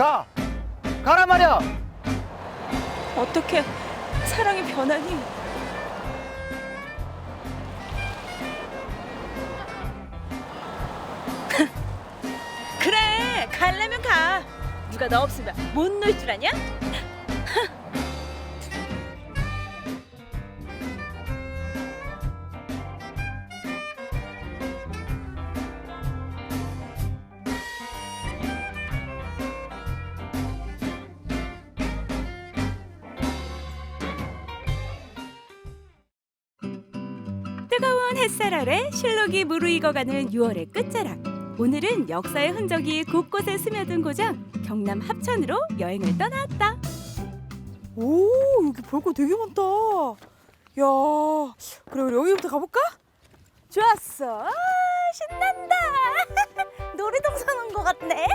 가! 가란 말이야! 어떻게 사랑이 변하니? 그래 갈래면 가 누가 너 없으면 못 놀 줄 아냐? 뜨거운 햇살 아래 실록이 무르익어가는 6월의 끝자락. 오늘은 역사의 흔적이 곳곳에 스며든 고장 경남 합천으로 여행을 떠났다. 오 여기 볼 거 되게 많다. 야 그래 우리 여기부터 가볼까? 좋았어. 아, 신난다. 놀이동산 온 것 같네.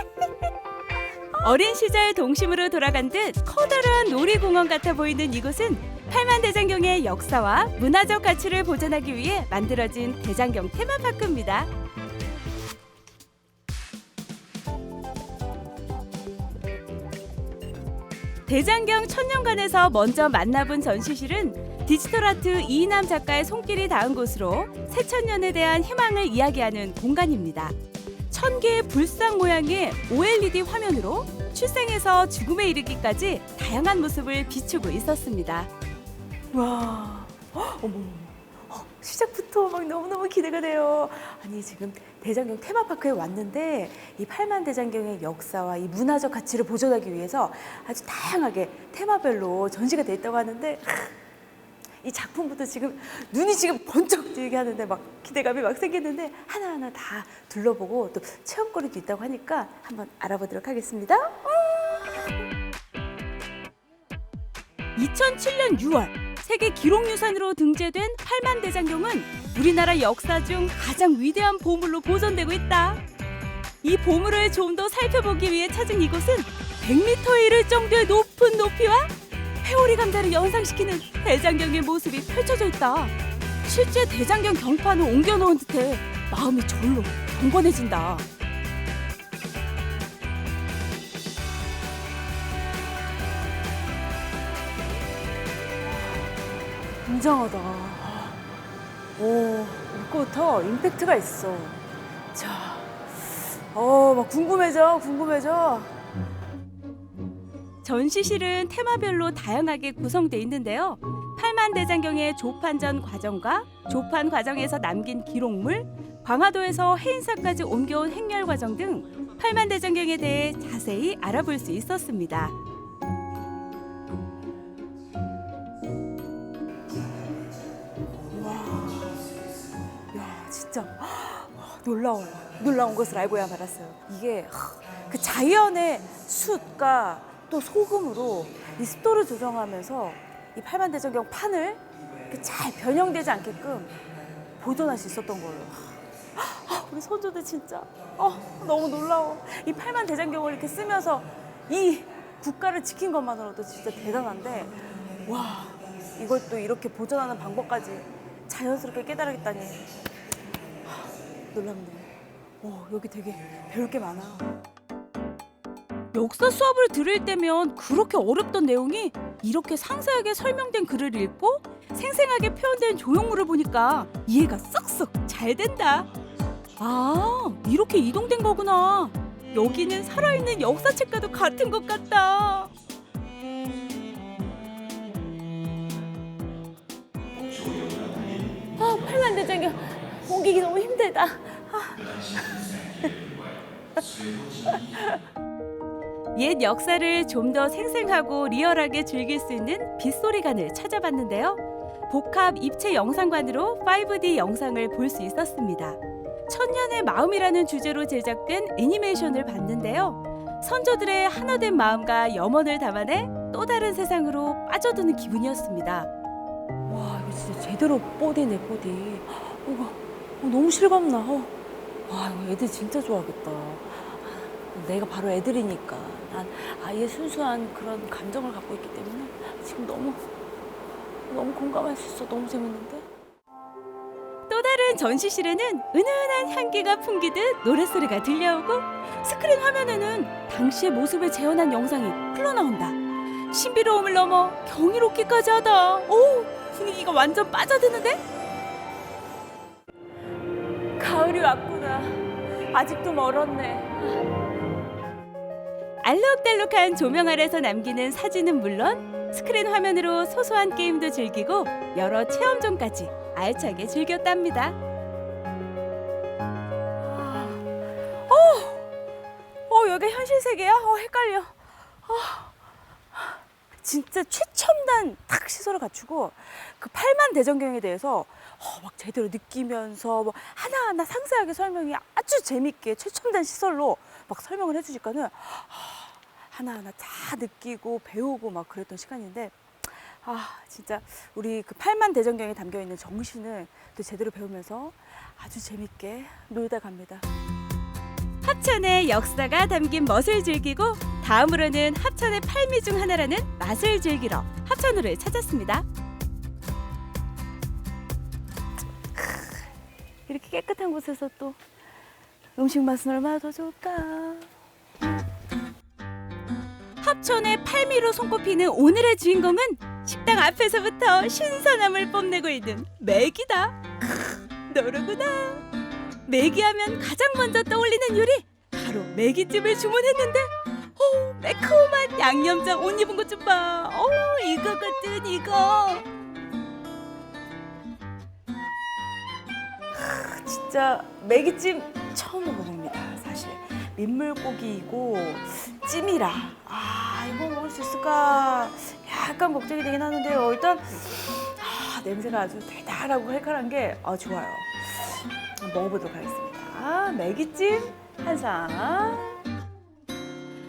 어린 시절 동심으로 돌아간 듯 커다란 놀이공원 같아 보이는 이곳은 팔만대장경의 역사와 문화적 가치를 보존하기 위해 만들어진 대장경 테마파크입니다. 대장경 천년관에서 먼저 만나본 전시실은 디지털 아트 이인남 작가의 손길이 닿은 곳으로 새천년에 대한 희망을 이야기하는 공간입니다. 천 개의 불상 모양의 OLED 화면으로 출생에서 죽음에 이르기까지 다양한 모습을 비추고 있었습니다. 와 헉, 어머 어머. 헉, 시작부터 막 너무너무 기대가 돼요. 아니 지금 대장경 테마파크에 왔는데 이 팔만 대장경의 역사와 이 문화적 가치를 보존하기 위해서 아주 다양하게 테마별로 전시가 돼 있다고 하는데 이 작품부터 지금 눈이 지금 번쩍 뜨게 하는데 막 기대감이 막 생기는데 하나하나 다 둘러보고 또 체험거리도 있다고 하니까 한번 알아보도록 하겠습니다. 2007년 6월 세계 기록유산으로 등재된 팔만대장경은 우리나라 역사 중 가장 위대한 보물로 보존되고 있다. 이 보물을 좀 더 살펴보기 위해 찾은 이곳은 100m에 이를 정도의 높은 높이와 회오리 감자를 연상시키는 대장경의 모습이 펼쳐져 있다. 실제 대장경 경판을 옮겨놓은 듯해 마음이 절로 경건해진다. 굉장하다. 오, 이거부터 임팩트가 있어. 자, 어, 막 궁금해져, 궁금해져. 전시실은 테마별로 다양하게 구성돼 있는데요. 팔만대장경의 조판전 과정과 조판 과정에서 남긴 기록물, 광화도에서 해인사까지 옮겨온 행렬 과정 등 팔만대장경에 대해 자세히 알아볼 수 있었습니다. 놀라워요. 놀라운 것을 알고야 말았어요. 이게 그 자연의 숯과 또 소금으로 이 습도를 조정하면서 이 팔만대장경 판을 잘 변형되지 않게끔 보존할 수 있었던 거예요. 아, 우리 선조들 진짜 어, 너무 놀라워. 이 팔만 대장경을 이렇게 쓰면서 이 국가를 지킨 것만으로도 진짜 대단한데 와 이걸 또 이렇게 보존하는 방법까지 자연스럽게 깨달았다니 하, 놀랍네. 오, 여기 되게 배울 게 많아. 역사 수업을 들을 때면 그렇게 어렵던 내용이 이렇게 상세하게 설명된 글을 읽고 생생하게 표현된 조형물을 보니까 이해가 쏙쏙 잘 된다. 아, 이렇게 이동된 거구나. 여기는 살아있는 역사책과도 같은 것 같다. 아, 팔만 대장경 옮기기 너무 힘들다. 옛 역사를 좀 더 생생하고 리얼하게 즐길 수 있는 빗소리관을 찾아봤는데요. 복합 입체 영상관으로 5D 영상을 볼 수 있었습니다. 천년의 마음이라는 주제로 제작된 애니메이션을 봤는데요. 선조들의 하나된 마음과 염원을 담아내 또 다른 세상으로 빠져드는 기분이었습니다. 와, 이거 진짜 제대로 뽀디네, 뽀디. 이거 어, 너무 실감나. 어. 와, 이거 애들 진짜 좋아하겠다. 내가 바로 애들이니까. 난 아이의 순수한 그런 감정을 갖고 있기 때문에 지금 너무, 너무 공감할 수 있어. 너무 재밌는데? 또또 다른 전시실에는 은은한 향기가 풍기듯 노랫소리가 들려오고 스크린 화면에는 당시의 모습을 재현한 영상이 흘러나온다. 신비로움을 넘어 경이롭기까지 하다. 오, 분위기가 완전 빠져드는데? 가을이 왔구나. 아직도 멀었네. 알록달록한 조명 아래서 남기는 사진은 물론 스크린 화면으로 소소한 게임도 즐기고 여러 체험존까지 알차게 즐겼답니다. 어, 여기 현실 세계야? 어, 헷갈려. 아, 진짜 최첨단 탁 시설을 갖추고 그 팔만 대전경에 대해서 어, 막 제대로 느끼면서 뭐 하나하나 상세하게 설명이 아주 재밌게 최첨단 시설로 막 설명을 해주니까는 아, 하나하나 다 느끼고 배우고 막 그랬던 시간인데 아 진짜 우리 그 팔만 대전경에 담겨 있는 정신을 또 제대로 배우면서 아주 재밌게 놀다 갑니다. 합천의 역사가 담긴 멋을 즐기고 다음으로는 합천의 팔미 중 하나라는 맛을 즐기러 합천으로 찾았습니다. 이렇게 깨끗한 곳에서 또 음식 맛은 얼마나 더 좋을까. 합천의 팔미로 손꼽히는 오늘의 주인공은 식당 앞에서부터 신선함을 뽐내고 있는 맥이다. 크, 너로구나. 맥이하면 가장 먼저 떠올리는 요리 바로 맥이집을 주문했는데 오 매콤한 양념장 옷 입은 것 좀 봐. 오 이거거든 이거. 진짜 매기찜 처음 먹어봅니다. 사실 민물고기이고 찜이라 아 이거 먹을 수 있을까 약간 걱정이 되긴 하는데요. 일단 아, 냄새가 아주 달달하고 칼칼한 게 아, 좋아요. 먹어보도록 하겠습니다. 아, 매기찜 한 상.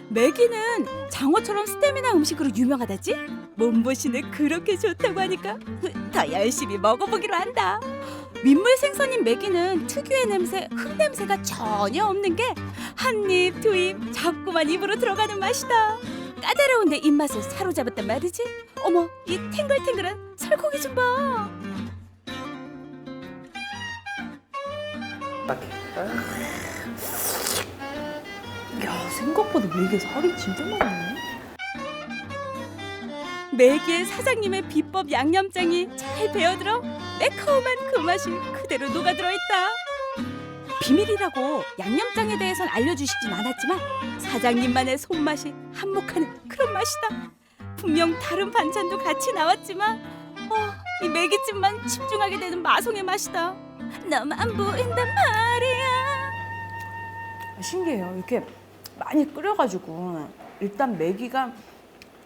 매기는 장어처럼 스테미나 음식으로 유명하다지? 몸보신에 그렇게 좋다고 하니까 더 열심히 먹어보기로 한다. 민물 생선인 매기는 특유의 냄새, 흙 냄새가 전혀 없는 게 한 입, 두입 자꾸만 입으로 들어가는 맛이다. 까다로운데 입맛을 사로잡았단 말이지. 어머, 이 탱글탱글한 살코기 좀 봐. 야 생각보다 매기 살이 진짜 많네. 매기의 사장님의 비법 양념장이 잘 배어들어 매콤한 그 맛이 그대로 녹아들어 있다. 비밀이라고 양념장에 대해선 알려주시진 않았지만 사장님만의 손맛이 한몫하는 그런 맛이다. 분명 다른 반찬도 같이 나왔지만 어, 이 매기찜만 집중하게 되는 마성의 맛이다. 너만 보인단 말이야. 신기해요. 이렇게 많이 끓여가지고 일단 매기가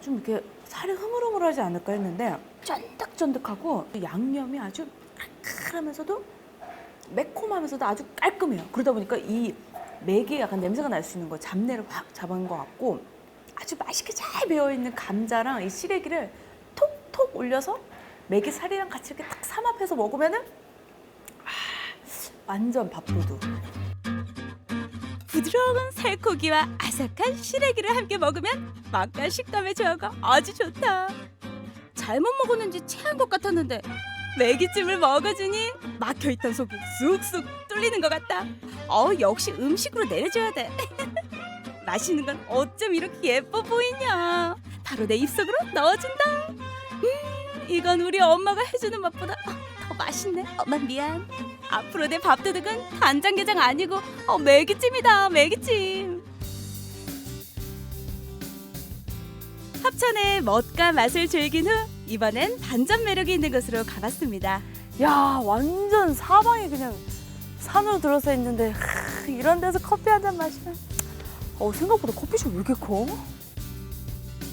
좀 이렇게 살이 흐물흐물하지 않을까 했는데 쫀득쫀득하고 양념이 아주 칼칼하면서도 매콤하면서도 아주 깔끔해요. 그러다 보니까 이 매기에 약간 냄새가 날 수 있는 거 잡내를 확 잡은 것 같고 아주 맛있게 잘 배어있는 감자랑 이 시래기를 톡톡 올려서 매기 살이랑 같이 이렇게 딱 삼합해서 먹으면은 아, 완전 밥도둑. 부드러운 살코기와 아삭한 시래기를 함께 먹으면 맛과 식감의 조화가 아주 좋다. 잘못 먹었는지 체한 것 같았는데 매기찜을 먹어주니 막혀있던 속이 쑥쑥 뚫리는 것 같다. 어 역시 음식으로 내려줘야 돼. 맛있는 건 어쩜 이렇게 예뻐 보이냐. 바로 내 입속으로 넣어준다. 음, 이건 우리 엄마가 해주는 맛보다 더 맛있네. 엄마 미안. 앞으로 내 밥도둑은 간장게장 아니고 어, 매기찜이다 매기찜 합천의 멋과 맛을 즐긴 후 이번엔 반전 매력이 있는 곳으로 가봤습니다 야 완전 사방이 그냥 산으로 둘러싸여 있는데 하, 이런 데서 커피 한 잔 마시면 어 생각보다 커피숍 왜 이렇게 커?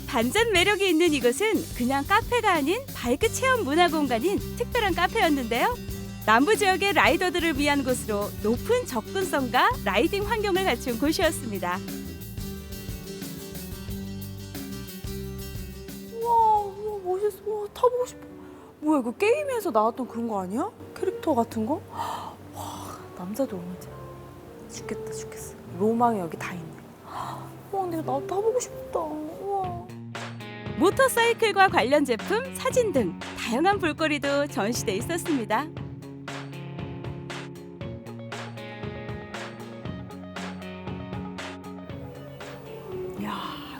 반전 매력이 있는 이곳은 그냥 카페가 아닌 발끝 체험 문화 공간인 특별한 카페였는데요. 남부 지역의 라이더들을 위한 곳으로 높은 접근성과 라이딩 환경을 갖춘 곳이었습니다. 우와, 우와 멋있어. 우와, 타보고 싶어. 뭐야 이거 게임에서 나왔던 그런 거 아니야? 캐릭터 같은 거? 와 남자도 오는지. 죽겠다 죽겠어. 로망이 여기 다 있네. 와 근데 나도 타보고 싶다 모터사이클과 관련 제품, 사진 등 다양한 볼거리도 전시돼 있었습니다. 야,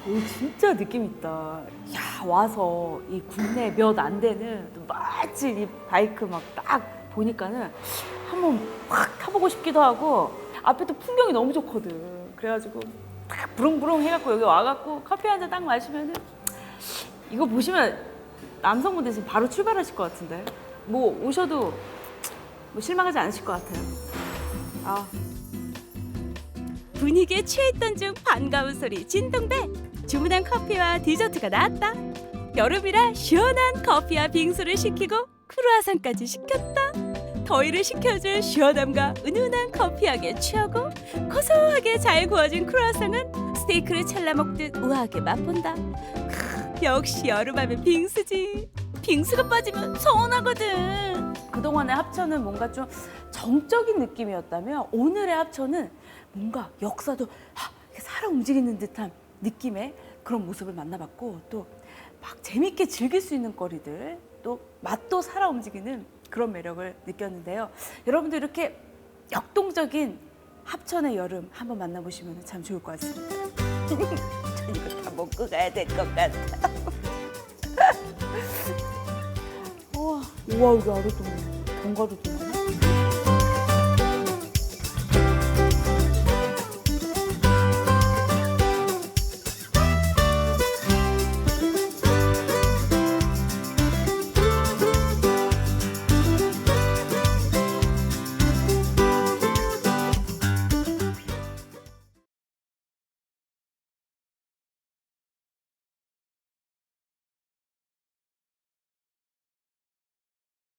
이거 진짜 느낌 있다. 야, 와서 이 국내 몇 안 되는 또 멋진 이 바이크 막 딱 보니까는 한번 확 타보고 싶기도 하고 앞에 또 풍경이 너무 좋거든. 그래가지고 탁 부릉부릉 해갖고 여기 와갖고 커피 한 잔 딱 마시면은 이거 보시면 남성분들 지금 바로 출발하실 것 같은데. 뭐 오셔도 뭐 실망하지 않으실 것 같아요. 아. 분위기에 취했던 중 반가운 소리 진동배 주문한 커피와 디저트가 나왔다. 여름이라 시원한 커피와 빙수를 시키고 크루아상까지 시켰다. 더위를 식혀줄 시원함과 은은한 커피향에 취하고 고소하게 잘 구워진 크루아상은 스테이크를 찰라 먹듯 우아하게 맛본다. 크, 역시 여름하면 빙수지 빙수가 빠지면 서운하거든 그동안의 합천은 뭔가 좀 정적인 느낌이었다면 오늘의 합천은 뭔가 역사도 하, 이렇게 살아 움직이는 듯한 느낌의 그런 모습을 만나봤고 또 막 재밌게 즐길 수 있는 거리들 또 맛도 살아 움직이는 그런 매력을 느꼈는데요. 여러분도 이렇게 역동적인 합천의 여름 한번 만나보시면 참 좋을 것 같습니다. 전 이거 다 먹고 가야 될 것 같아. 우와, 여기 아래도 견과류도 많아.